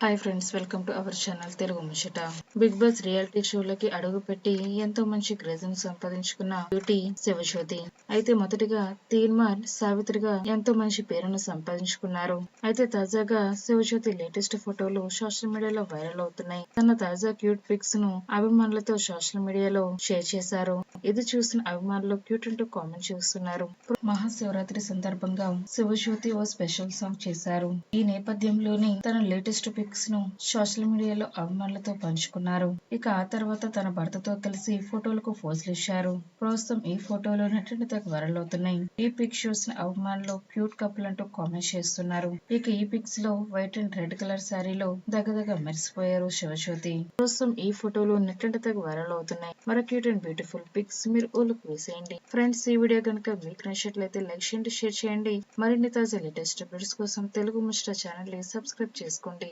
Hi friends welcome to our channel Telugu ముచ్చట big boss reality షోలకి అడుగుపెట్టి ఎంతో మంచి క్రేజ్ను సంపాదించుకున్న బ్యూటీ శివజ్యోతి. అయితే మొదటిగా తీన్మార్ సావిత్రిగా ఎంతో మంచి పేరును సంపాదించుకున్నారు. అయితే తాజాగా శివజ్యోతి లేటెస్ట్ ఫోటోలు సోషల్ మీడియాలో వైరల్ అవుతున్నాయి. తన తాజా క్యూట్ పిక్స్ను అభిమానులతో సోషల్ మీడియాలో షేర్ చేశారు. ఇది చూసిన అభిమానులు క్యూట్ అంటూ కామెంట్ చేస్తున్నారు. మహాశివరాత్రి సందర్భంగా శివజ్యోతి ఓ స్పెషల్ సాంగ్ చేశారు. ఈ నేపథ్యంలోనే తన లేటెస్ట్ పిక్స్ను సోషల్ మీడియాలో అభిమానులతో పంచుకున్నారు. ఇక ఆ తర్వాత తన భర్తతో కలిసి ఫోటోలకు పోజులు ఇచ్చారు. ప్రస్తుతం ఈ ఫోటోలు నటిని తెగ వైరల్ అవుతున్నాయి. ఈ పిక్ చూసిన అభిమానులు క్యూట్ కపుల్ అంటూ కామెంట్ చేస్తున్నారు. ఇక ఈ పిక్స్లో వైట్ అండ్ రెడ్ కలర్ శారీలో దగ్గదగ మెరిసిపోయారు శివజ్యోతి. ప్రస్తుతం ఈ ఫోటోలు నెట్టింటి తెగ వైరల్ అవుతున్నాయి. మరో క్యూట్ అండ్ బ్యూటిఫుల్ పిక్స్ మీరు ఓలుకు వేసేయండి. ఫ్రెండ్స్ ఈ వీడియో కనుక మీకు నచ్చినట్లయితే లైక్ చేయండి షేర్ చేయండి. మరిన్ని తాజా లేటెస్ట్ అప్డేట్స్ కోసం తెలుగు ముష్ట ఛానల్ని సబ్స్క్రైబ్ చేసుకోండి.